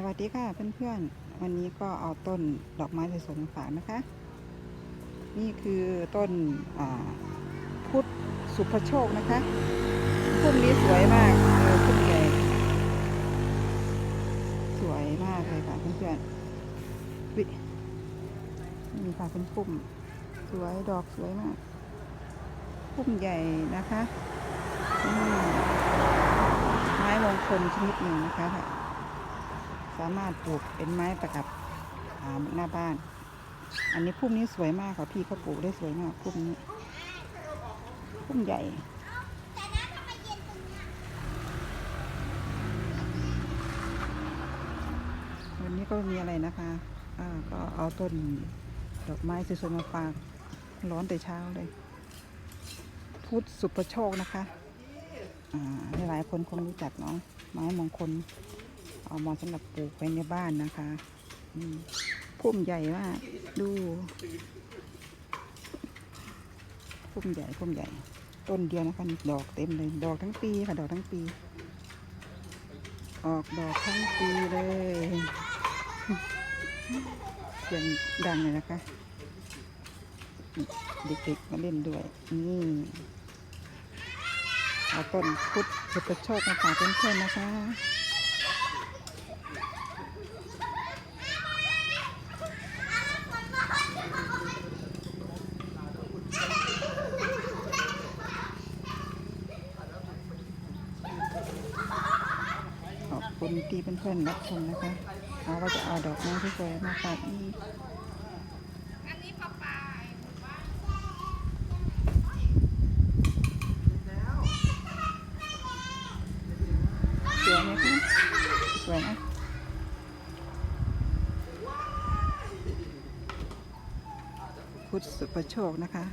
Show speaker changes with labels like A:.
A: สวัสดีค่ะเพื่อนๆ วันนี้ก็เอาต้นดอกไม้สวยๆมาฝากนะคะ นี่คือต้นพุทธสุภโชคนะคะพุ่มนี้สวยมากเออพุ่มใหญ่สวยมากเลยค่ะเพื่อนๆวินี่ค่ะเป็นพุ่มสวยดอกสวยมาก พุ่มใหญ่นะคะไม้มงคลชนิดหนึ่งนะคะ สามารถปลูกเป็นไม้ประดับหน้าบ้าน อันนี้พุ่มนี้สวยมากค่ะพี่เขาปลูกได้สวยมากพุ่มนี้พุ่มใหญ่วันนี้ก็มีอะไรนะคะอ่าก็เอาต้นดอกไม้สวยๆมาฝากร้อนแต่เช้าเลย พุทธสุประโชคนะคะ อ่าหลายคนคงรู้จักเนาะไม้มงคล เอามาสำหรับปลูกไว้ในบ้านนะคะพุ่มใหญ่มากดูพุ่มใหญ่พุ่มใหญ่ ต้นเดียวนะคะดอกเต็มเลย ดอกทั้งปีค่ะ ดอกทั้งปี ออกดอกทั้งปีเลยเสียงดังเลยนะคะ เด็กๆมาเล่นด้วย นี่เอาต้นพุทธสุประโชคมาฝากเพื่อนๆนะคะ คุณที่เพื่อนๆรับชมนะคะเอาว่าจะเอาดอกไม้ที่สวยมาฝากอีก
B: อันนี้ปลา
A: สวยไหมคะสวยนะพุทธสุประโชคนะคะ